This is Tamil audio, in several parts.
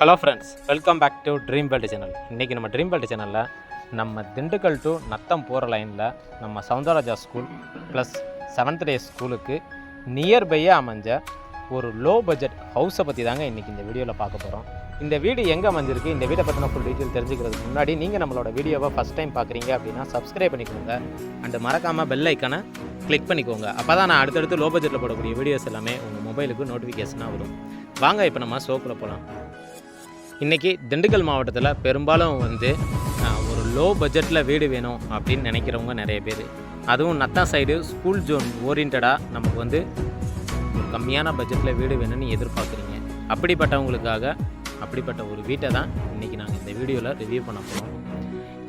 Hello friends welcome back to dream belt channel இன்றைக்கி நம்ம ட்ரீம் பெல்ட் சேனலில் நம்ம திண்டுக்கல் டு நத்தம் போகிற லைனில் நம்ம Soundararaja school plus seventh day ஸ்கூலுக்கு நியர்பையாக அமைஞ்ச ஒரு லோ பட்ஜெட் ஹவுஸை பற்றி தாங்க இன்றைக்கி இந்த வீடியோவில் பார்க்க போகிறோம் இந்த வீடு எங்கே அமைஞ்சிருக்கு? இந்த வீட்டை பற்றின ஃபுல் டீட்டெயில் தெரிஞ்சுக்கிறதுக்கு முன்னாடி நீங்கள் நம்மளோட வீடியோவை ஃபஸ்ட் டைம் பார்க்குறீங்க அப்படின்னா சப்ஸ்கிரைப் பண்ணிக்கோங்க. அண்டு மறக்காமல் பெல் ஐக்கானை கிளிக் பண்ணிக்கோங்க. அப்போ தான் நான் அடுத்தடுத்து லோ பட்ஜெட்டில் போடக்கூடிய வீடியோஸ் எல்லாமே உங்கள் மொபைலுக்கு நோட்டிஃபிகேஷனாக வரும். வாங்க இப்போ நம்ம ஷோக்கில் போகலாம் இன்றைக்கி திண்டுக்கல் மாவட்டத்தில் பெரும்பாலும் வந்து ஒரு லோ பட்ஜெட்டில் வீடு வேணும் அப்படின்னு நினைக்கிறவங்க நிறைய பேர். அதுவும் நத்தா சைடு ஸ்கூல் ஜோன் ஓரியன்டாக நமக்கு வந்து ஒரு கம்மியான பட்ஜெட்டில் வீடு வேணும்னு எதிர்பார்க்குறீங்க. அப்படிப்பட்டவங்களுக்காக அப்படிப்பட்ட ஒரு வீட்டை தான் இன்றைக்கி நாங்கள் இந்த வீடியோவில் ரிவ்யூ பண்ண போகிறோம்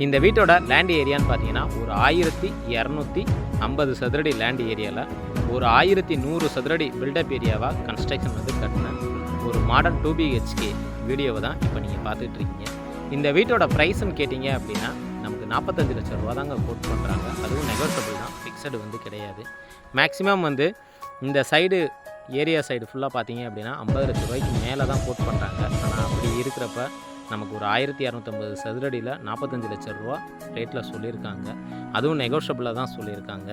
இந்த வீட்டோட லேண்ட் ஏரியான்னு பார்த்தீங்கன்னா ஒரு ஆயிரத்தி இரநூத்தி ஐம்பது சதுரடி லேண்ட் ஏரியாவில் ஒரு ஆயிரத்தி நூறு சதுரடி பில்டப் ஏரியாவாக கன்ஸ்ட்ரக்ஷன் வந்து கட்டினாங்க. ஒரு மாடர்ன் டூ பிஹெச்கே வீடியோவை தான் இப்போ நீங்கள் பார்த்துட்டு இருக்கீங்க இந்த வீட்டோட ப்ரைஸ்ன்னு கேட்டிங்க அப்படின்னா நமக்கு நாற்பத்தஞ்சு லட்சம் ரூபா தாங்க கோட் பண்ணுறாங்க அதுவும் நெகோசபிள் தான். ஃபிக்ஸடு வந்து கிடையாது. மேக்ஸிமம் வந்து இந்த சைடு ஏரியா சைடு ஃபுல்லாக பார்த்தீங்க அப்படின்னா ஐம்பது லட்ச ரூபாய்க்கு மேலே தான் கோட் பண்ணுறாங்க ஆனால் அப்படி இருக்கிறப்ப நமக்கு ஒரு ஆயிரத்தி இரநூத்தம்பது சதுரடியில் நாற்பத்தஞ்சு லட்ச ரூபா ரேட்டில் சொல்லியிருக்காங்க. அதுவும் நெகோஷியபிளாக தான் சொல்லியிருக்காங்க.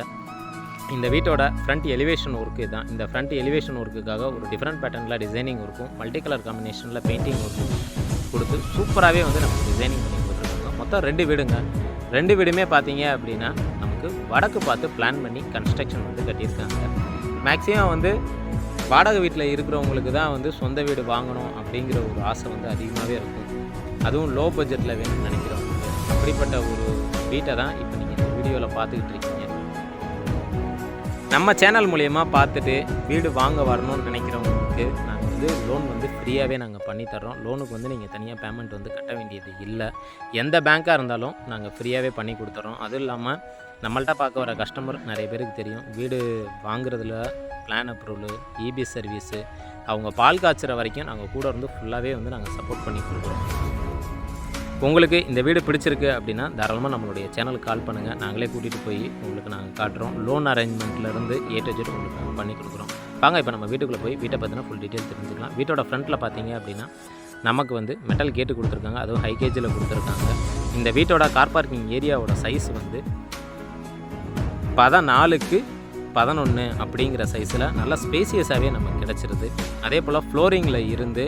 இந்த வீட்டோட ஃப்ரண்ட் எலிவேஷன் ஒர்க்கு தான் இந்த ஃப்ரண்ட் எலிவேஷன் ஒர்க்குக்காக ஒரு டிஃப்ரெண்ட் பேட்டர்னில் டிசைனிங் இருக்கும். மல்டி கலர் காம்பினேஷனில் பெயிண்டிங் ஒர்க்கும் கொடுத்து சூப்பராகவே வந்து நமக்கு டிசைனிங் பண்ணி கொடுத்துருக்காங்க. மொத்தம் ரெண்டு வீடுங்க. ரெண்டு வீடுமே பார்த்தீங்க அப்படின்னா நமக்கு வடக்கு பார்த்து பிளான் பண்ணி கன்ஸ்ட்ரக்ஷன் வந்து கட்டியிருக்காங்க. மேக்ஸிமம் வந்து வாடகை வீட்டில் இருக்கிறவங்களுக்கு தான் வந்து சொந்த வீடு வாங்கணும் அப்படிங்கிற ஒரு ஆசை வந்து அதிகமாகவே இருக்கும். அதுவும் லோ பட்ஜெட்டில் வேணும்னு நினைக்கிறோம் அப்படிப்பட்ட ஒரு வீட்டை தான் இப்போ நீங்கள் இந்த வீடியோவில் பார்த்துக்கிட்டு இருக்கீங்க. நம்ம சேனல் மூலயமா பார்த்துட்டு வீடு வாங்க வரணும்னு நினைக்கிறவங்களுக்கு நாங்கள் வந்து லோன் வந்து ஃப்ரீயாகவே நாங்கள் பண்ணித்தரோம் லோனுக்கு வந்து நீங்கள் தனியாக பேமெண்ட் வந்து கட்ட வேண்டியது இல்லை. எந்த பேங்க்காக இருந்தாலும் நாங்கள் ஃப்ரீயாகவே பண்ணி கொடுத்துறோம் அதுவும் இல்லாமல் நம்மள்ட்ட பார்க்க வர கஸ்டமர் நிறைய பேருக்கு தெரியும். வீடு வாங்குறதுல பிளான் அப்ரூவல் இபி சர்வீஸு அவங்க பால் காய்ச்சுற வரைக்கும் நாங்கள் கூட இருந்து ஃபுல்லாகவே வந்து நாங்கள் சப்போர்ட் பண்ணி கொடுக்குறோம். உங்களுக்கு இந்த வீடு பிடிச்சிருக்கு அப்படின்னா தாராளமாக நம்மளுடைய சேனலுக்கு கால் பண்ணுங்கள் நாங்களே கூட்டிகிட்டு போய் உங்களுக்கு நாங்கள் காட்டுறோம். லோன் அரேஞ்ச்மெண்ட்லேருந்து ஏ டு ஜெட் உங்களுக்கு நாங்கள் பண்ணி கொடுக்குறோம். வாங்க இப்போ நம்ம வீட்டுக்குள்ளே போய் வீட்டை பற்றின ஃபுல் டீட்டெயில் தெரிஞ்சுக்கலாம். வீட்டோட ஃப்ரண்ட்டில் பார்த்தீங்க அப்படின்னா நமக்கு வந்து மெட்டல் கேட்டு கொடுத்துருக்காங்க. அதுவும் ஹை கேஜில் கொடுத்துருக்காங்க. இந்த வீட்டோட கார் பார்க்கிங் ஏரியாவோட சைஸ் வந்து பதினாலுக்கு பதினொன்று அப்படிங்கிற சைஸில் நல்லா ஸ்பேசியஸாகவே நமக்கு கிடச்சிருது. அதே போல் ஃப்ளோரிங்கில் இருந்து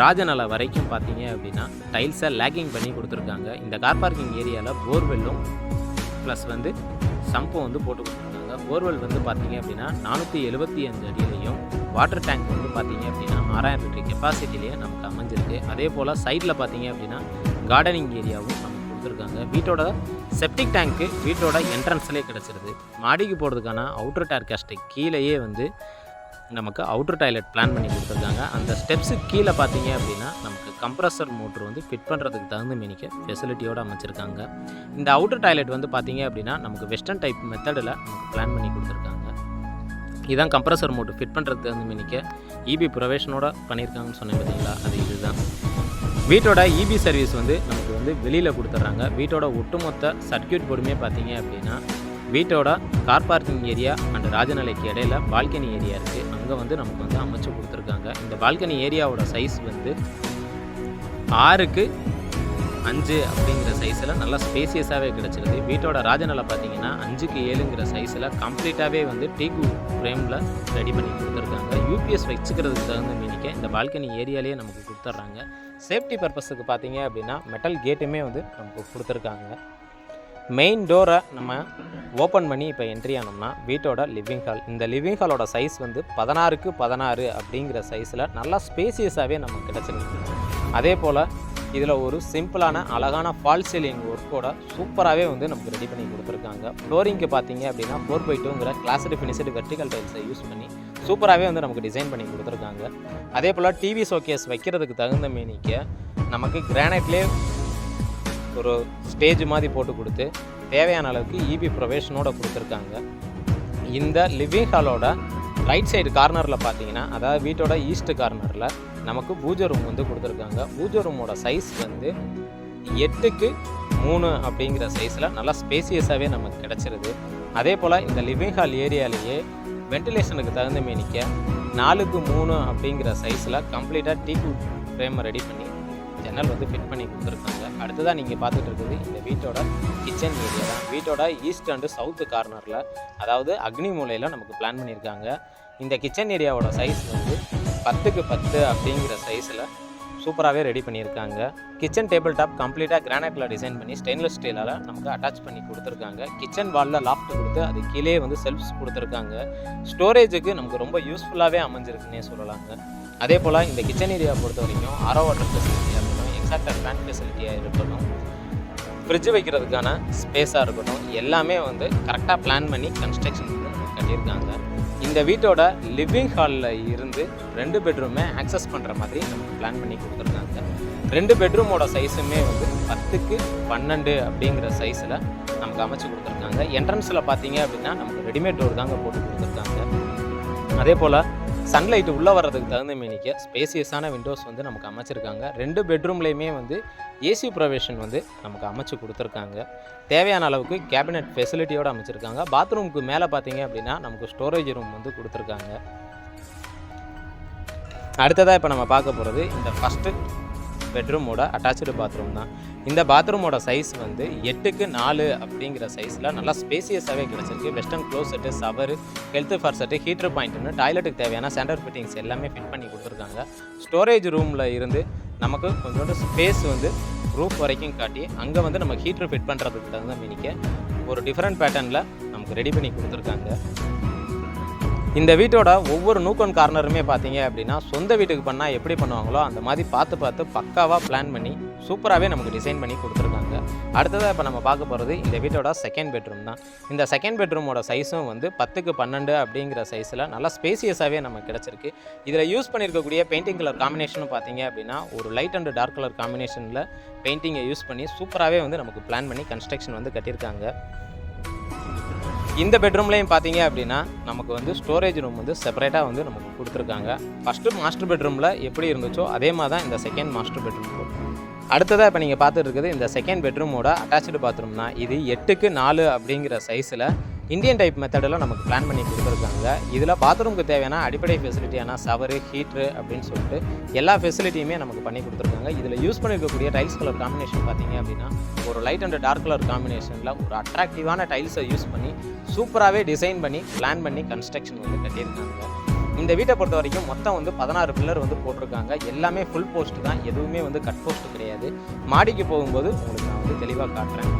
ராஜநல வரைக்கும் பார்த்தீங்க அப்படின்னா டைல்ஸை லேக்கிங் பண்ணி கொடுத்துருக்காங்க. இந்த கார் பார்க்கிங் ஏரியாவில் போர்வெல்லும் ப்ளஸ் வந்து சம்பம் வந்து போட்டு கொடுத்துருக்காங்க. போர்வெல் வந்து பார்த்தீங்க அப்படின்னா நானூற்றி எழுபத்தி அஞ்சு அடியிலையும் வாட்டர் டேங்க் வந்து பார்த்தீங்க அப்படின்னா ஆறாயிரம் லிட்டர் கெப்பாசிட்டிலேயே நமக்கு அமைஞ்சிருக்கு. அதே போல் சைடில் பார்த்தீங்க அப்படின்னா கார்டனிங் ஏரியாவும் நமக்கு கொடுத்துருக்காங்க. வீட்டோட செப்டிக் டேங்க்கு வீட்டோட என்ட்ரன்ஸ்லேயே கிடச்சிருது. மாடிக்கு போகிறதுக்கான அவுட்டர் டேர் கேஸ்ட்டு கீழேயே வந்து நமக்கு அவுட்டர் டாய்லெட் பிளான் பண்ணி கொடுத்துருக்காங்க. அந்த ஸ்டெப்ஸுக்கு கீழே பார்த்தீங்க அப்படின்னா நமக்கு கம்ப்ரஸர் மோட்ரு வந்து ஃபிட் பண்ணுறதுக்கு தகுந்த மேனிக்க ஃபெசிலிட்டியோடு அமைச்சிருக்காங்க. இந்த அவுட்டர் டாய்லெட் வந்து பார்த்தீங்க அப்படின்னா நமக்கு வெஸ்டர்ன் டைப் மெத்தடில் நமக்கு பிளான் பண்ணி கொடுத்துருக்காங்க. இதுதான் கம்ப்ரஸர் மோட்ரு ஃபிட் பண்ணுறதுக்கு தகுந்த மேனிக்க இபி ப்ரொவேஷனோட பண்ணியிருக்காங்கன்னு சொன்னேன் பார்த்தீங்களா? அது இதுதான். வீட்டோட இபி சர்வீஸ் வந்து நமக்கு வந்து வெளியில் கொடுத்துட்றாங்க வீட்டோட ஒட்டுமொத்த சர்க்கியூட் போர்டுமே பார்த்தீங்க அப்படின்னா வீட்டோட கார் பார்க்கிங் ஏரியா அண்ட் ராஜநிலைக்கு இடையில பால்கனி ஏரியா இருக்குது அங்கே வந்து நமக்கு வந்து அமைச்சு கொடுத்துருக்காங்க. இந்த பால்கனி ஏரியாவோட சைஸ் வந்து ஆறுக்கு அஞ்சு அப்படிங்கிற சைஸில் நல்லா ஸ்பேசியஸாகவே கிடச்சிருது வீட்டோட ராஜநிலை பார்த்தீங்கன்னா அஞ்சுக்கு ஏழுங்கிற சைஸில் கம்ப்ளீட்டாகவே வந்து டீகு ஃப்ரேமில் ரெடி பண்ணி கொடுத்துருக்காங்க. யூபிஎஸ் வச்சுக்கிறதுக்கு தகுந்த மீனிக்க இந்த பால்கனி ஏரியாலேயே நமக்கு கொடுத்துட்றாங்க. சேஃப்டி பர்பஸுக்கு பார்த்தீங்க அப்படின்னா மெட்டல் கேட்டுமே வந்து நமக்கு கொடுத்துருக்காங்க. மெயின் டோரை நம்ம ஓப்பன் பண்ணி இப்போ என்ட்ரி ஆனோம்னா வீட்டோட லிவிங் ஹால் இந்த லிவிங் ஹாலோட சைஸ் வந்து பதினாறுக்கு பதினாறு அப்படிங்கிற சைஸில் நல்லா ஸ்பேசியஸாகவே நமக்கு கிடச்சிருக்கு. அதே போல் இதில் ஒரு சிம்பிளான அழகான ஃபால் சீலிங் ஒர்க்கோட சூப்பராகவே வந்து நமக்கு ரெடி பண்ணி கொடுத்துருக்காங்க. ஃப்ளோரிங்க்கு பார்த்தீங்க அப்படின்னா ஃபோர் பை டூங்கிற கிளாஸ்டு ஃபினிஷ்டு வெர்டிகல் டைல்ஸை யூஸ் பண்ணி சூப்பராகவே வந்து நமக்கு டிசைன் பண்ணி கொடுத்துருக்காங்க. அதே போல் டிவி ஷோகேஸ் வைக்கிறதுக்கு தகுந்த மேனிக்க நமக்கு கிரானைட்லேயே ஒரு ஸ்டேஜ் மாதிரி போட்டு கொடுத்து தேவையான அளவுக்கு இபி ப்ரொவேஷனோட கொடுத்துருக்காங்க. இந்த லிவிங் ஹாலோட ரைட் சைடு கார்னரில் பார்த்தீங்கன்னா அதாவது வீட்டோட ஈஸ்ட் கார்னரில் நமக்கு பூஜை ரூம் வந்து கொடுத்துருக்காங்க. பூஜை ரூமோட சைஸ் வந்து எட்டுக்கு மூணு அப்படிங்கிற சைஸில் நல்லா ஸ்பேசியஸாகவே நமக்கு கிடச்சிருது. அதே போல் இந்த லிவிங் ஹால் ஏரியாலேயே வென்டிலேஷனுக்கு தகுந்த மேனிக்க நாலுக்கு மூணு அப்படிங்கிற சைஸில் கம்ப்ளீட்டாக டீ ஃப்ரேமை ரெடி பண்ணி ஜன்னல் வந்து ஃபிட் பண்ணி கொடுத்துருக்காங்க. அடுத்ததாக நீங்கள் பார்த்துட்டு இருக்குது இந்த வீட்டோட கிச்சன் ஏரியா தான். வீட்டோட ஈஸ்ட் அண்டு சவுத்து கார்னரில் அதாவது அக்னி மூலையில் நமக்கு பிளான் பண்ணியிருக்காங்க. இந்த கிச்சன் ஏரியாவோட சைஸ் வந்து பத்துக்கு பத்து அப்படிங்கிற சைஸில் சூப்பராகவே ரெடி பண்ணியிருக்காங்க. கிச்சன் டேபிள் டாப் கம்ப்ளீட்டாக கிரானைட்டில் டிசைன் பண்ணி ஸ்டெயின்லெஸ் ஸ்டீலால் நமக்கு அட்டாச் பண்ணி கொடுத்துருக்காங்க. கிச்சன் வாலில் லாஃப்ட் கொடுத்து அது கீழே வந்து செல்ஃப்ஸ் கொடுத்துருக்காங்க. ஸ்டோரேஜுக்கு நமக்கு ரொம்ப யூஸ்ஃபுல்லாகவே அமைஞ்சிருக்குன்னே சொல்லலாங்க. அதே போல் இந்த கிச்சன் ஏரியா பொறுத்த வரைக்கும் அரோ வாட்டர் ஃபெசிலிட்டியாக இருக்கட்டும் எக்ஸாக்டர் ஃபேன் ஃபெசிலிட்டியாக இருக்கட்டும் ஃப்ரிட்ஜ் வைக்கிறதுக்கான ஸ்பேஸாக இருக்கட்டும் எல்லாமே வந்து கரெக்டாக பிளான் பண்ணி கன்ஸ்ட்ரக்ஷன் கட்டியிருக்காங்க. இந்த வீட்டோட லிவிங் ஹாலில் இருந்து ரெண்டு பெட்ரூமே ஆக்சஸ் பண்ணுற மாதிரி நமக்கு பிளான் பண்ணி கொடுத்துருக்காங்க. ரெண்டு பெட்ரூமோட சைஸுமே வந்து பத்துக்கு பன்னெண்டு அப்படிங்கிற சைஸில் நமக்கு அமைச்சு கொடுத்துருக்காங்க. என்ட்ரன்ஸில் பார்த்தீங்க அப்படின்னா நமக்கு ரெடிமேட் டோர் தாங்க போட்டு கொடுத்துருக்காங்க. அதே போல் சன்லைட் உள்ளே வர்றதுக்கு தகுந்த மேனிக்க ஸ்பேசியஸான விண்டோஸ் வந்து நமக்கு அமைச்சிருக்காங்க. ரெண்டு பெட்ரூம்லேயுமே வந்து ஏசி ப்ரொவேஷன் வந்து நமக்கு அமைச்சு கொடுத்துருக்காங்க. தேவையான அளவுக்கு கேபினெட் ஃபெசிலிட்டியோடு அமைச்சிருக்காங்க. பாத்ரூமுக்கு மேலே பார்த்தீங்க அப்படின்னா நமக்கு ஸ்டோரேஜ் ரூம் வந்து கொடுத்துருக்காங்க. அடுத்ததாக இப்போ நம்ம பார்க்க போகிறது இந்த ஃபஸ்ட்டு பெட்ரூமோட அட்டாச்சு பாத்ரூம் தான். இந்த பாத்ரூமோட சைஸ் வந்து எட்டுக்கு நாலு அப்படிங்கிற சைஸில் நல்லா ஸ்பேசியஸாகவே கிடச்சிருக்கு western closet shower health faucet heater பாயிண்ட்னு டாய்லெட்டுக்கு தேவையான சென்டர் ஃபிட்டிங்ஸ் எல்லாமே ஃபிட் பண்ணி கொடுத்துருக்காங்க. ஸ்டோரேஜ் ரூமில் இருந்து நமக்கு கொஞ்சோண்டு ஸ்பேஸ் வந்து ரூஃப் வரைக்கும் காட்டி அங்கே வந்து நம்ம ஹீட்டர் ஃபிட் பண்ணுறதுக்கு தகுந்த மினிக்க ஒரு டிஃப்ரெண்ட் பேட்டர்னில் நமக்கு ரெடி பண்ணி கொடுத்துருக்காங்க. இந்த வீட்டோட ஒவ்வொரு நூக்கன் கார்னருமே பார்த்தீங்க அப்படின்னா சொந்த வீட்டுக்கு பண்ணால் எப்படி பண்ணுவாங்களோ அந்த மாதிரி பார்த்து பார்த்து பக்காவாக பிளான் பண்ணி சூப்பராகவே நமக்கு டிசைன் பண்ணி கொடுத்துருக்காங்க. அடுத்ததாக இப்போ நம்ம பார்க்க போகிறது இந்த வீட்டோட செகண்ட் பெட்ரூம் தான். இந்த செகண்ட் பெட்ரூமோட சைஸும் வந்து பத்துக்கு பன்னெண்டு அப்படிங்கிற சைஸில் நல்லா ஸ்பேசியஸாகவே நமக்கு கிடச்சிருக்கு. இதில் யூஸ் பண்ணியிருக்கக்கூடிய பெயிண்டிங் கலர் காம்பினேஷனும் பார்த்தீங்க அப்படின்னா ஒரு லைட் அண்ட் டார்க் கலர் காம்பினேஷனில் பெயிண்டிங்கை யூஸ் பண்ணி சூப்பராகவே வந்து நமக்கு பிளான் பண்ணி கன்ஸ்ட்ரக்ஷன் வந்து கட்டியிருக்காங்க. இந்த பெட்ரூம்லேயும் பார்த்தீங்க அப்படின்னா நமக்கு வந்து ஸ்டோரேஜ் ரூம் வந்து செப்பரேட்டாக வந்து நமக்கு கொடுத்துருக்காங்க. ஃபஸ்ட்டு மாஸ்டர் பெட்ரூமில் எப்படி இருந்துச்சோ அதே மாதிரி தான் இந்த செகண்ட் மாஸ்டர் பெட்ரூம் அடுத்ததாக இப்போ நீங்கள் பார்த்துட்டு இருக்குது இந்த செகண்ட் பெட்ரூமோட அட்டாச்சு பாத்ரூம் தான் இது எட்டுக்கு நாலு அப்படிங்கிற சைஸில் இந்தியன் டைப் மெத்தடில் நமக்கு பிளான் பண்ணி கொடுத்துருக்காங்க. இதில் பாத்ரூமுக்கு தேவையான அடிப்படை ஃபெசிலிட்டியான சவரு ஹீட்ரு அப்படின்னு சொல்லிட்டு எல்லா ஃபெசிலிட்டியுமே நமக்கு பண்ணி கொடுத்துருக்காங்க. இதில் யூஸ் பண்ணியிருக்கக்கூடிய டைல்ஸ் கலர் காம்பினேஷன் பார்த்தீங்க அப்படின்னா ஒரு லைட் அண்ட் டார்க் கலர் காம்பினேஷனில் ஒரு அட்ராக்டிவான டைல்ஸை யூஸ் பண்ணி சூப்பராகவே டிசைன் பண்ணி பிளான் பண்ணி கன்ஸ்ட்ரக்ஷன் வந்து கட்டியிருக்காங்க. இந்த வீட்டை பொறுத்த வரைக்கும் மொத்தம் வந்து பதினாறு பில்லர் வந்து போட்டிருக்காங்க. எல்லாமே ஃபுல் போஸ்ட் தான். எதுவுமே வந்து கட் போஸ்ட் கிடையாது. மாடிக்கு போகும்போது உங்களுக்கு நான் வந்து தெளிவாக காட்டுறேன்.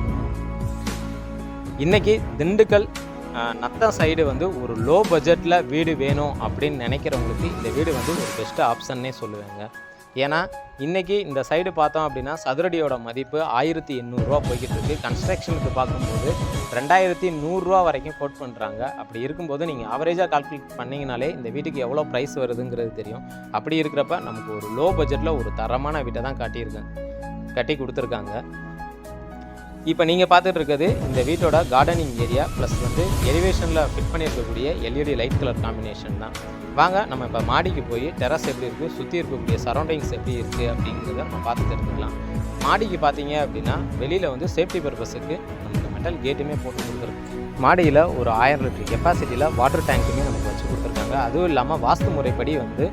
இன்றைக்கி திண்டுக்கல் அஹ், நத்தம் சைடு வந்து ஒரு லோ பட்ஜெட்டில் வீடு வேணும் அப்படின்னு நினைக்கிறவங்களுக்கு இந்த வீடு வந்து ஒரு பெஸ்ட் ஆப்ஷன்னே சொல்லுவேங்க. ஏன்னா இன்றைக்கி இந்த சைடு பார்த்தோம் அப்படின்னா சதுரடியோட மதிப்பு ஆயிரத்தி எண்ணூறுரூவா போய்கிட்டு இருக்குது கன்ஸ்ட்ரக்ஷனுக்கு பார்க்கும்போது ரெண்டாயிரத்தி நூறுரூவா வரைக்கும் கோட் பண்ணுறாங்க அப்படி இருக்கும்போது நீங்கள் ஆவரேஜாக கால்குலேட் பண்ணிங்கனாலே இந்த வீட்டுக்கு எவ்வளோ ப்ரைஸ் வருதுங்கிறது தெரியும். அப்படி இருக்கிறப்ப நமக்கு ஒரு லோ பட்ஜெட்டில் ஒரு தரமான வீட்டை தான் காட்டியிருக்கேன் கட்டி கொடுத்துருக்காங்க. இப்போ நீங்கள் பார்த்துட்டு இருக்கிறது இந்த வீட்டோட கார்டனிங் ஏரியா ப்ளஸ் வந்து எலிவேஷனில் ஃபிட் பண்ணியிருக்கக்கூடிய எல்இடி லைட் கலர் காம்பினேஷன் தான். வாங்க நம்ம இப்போ மாடிக்கு போய் டெரஸ் எப்படி இருக்குது சுற்றி இருக்கக்கூடிய சரௌண்டிங்ஸ் எப்படி இருக்குது அப்படிங்கிறத நம்ம பார்த்து தெரிஞ்சுக்கலாம். மாடிக்கு பார்த்தீங்க அப்படின்னா வெளியில் வந்து சேஃப்டி பர்பஸுக்கு நமக்கு மெட்டல் கேட்டுமே போட்டு கொடுத்துருக்கு மாடியில் ஒரு ஆயிரம் லிட்டர் கெப்பாசிட்டியில் வாட்டர் டேங்க்குமே நமக்கு வச்சு கொடுத்துருக்காங்க. அதுவும் இல்லாமல் வாஸ்து முறைப்படி வந்து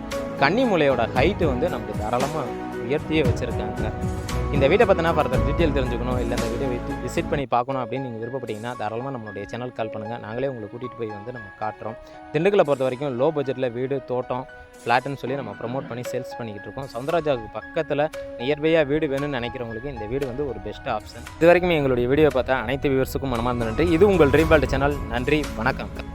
கன்னி மூலையோட ஹைட்டு வந்து நமக்கு தாராளமாக உயர்த்தியே வச்சுருக்காங்க. இந்த வீட்டை பற்றினா ஃபர்தர் டீட்டெயில் தெரிஞ்சுக்கணும் இல்லை இந்த வீடியோ விசிட் பண்ணி பார்க்கணும் அப்படின்னு நீங்கள் விருப்பப்பட்டீங்கன்னா தாராளமாக நம்மளுடைய சேனல் கால் பண்ணுங்கள் நாங்களே உங்களை கூட்டிகிட்டு போய் வந்து நம்ம காட்டுறோம். திண்டுக்கலை பொறுத்த வரைக்கும் லோ பட்ஜெட்டில் வீடு தோட்டம் ஃப்ளாட்டுன்னு சொல்லி நம்ம ப்ரமோட் பண்ணி சேல்ஸ் பண்ணிக்கிட்டு இருக்கோம். சவுந்தரராஜாவுக்கு பக்கத்தில் நியர்பையாக வீடு வேணும்னு நினைக்கிறவங்களுக்கு இந்த வீடு வந்து ஒரு பெஸ்ட் ஆப்ஷன் இது வரைக்கும் எங்களுடைய வீடியோ பார்த்தா அனைத்து வியூவர்ஸுக்கும் மனமார்ந்த நன்றி. இது உங்கள் ட்ரீம் சேனல் நன்றி. வணக்கம்.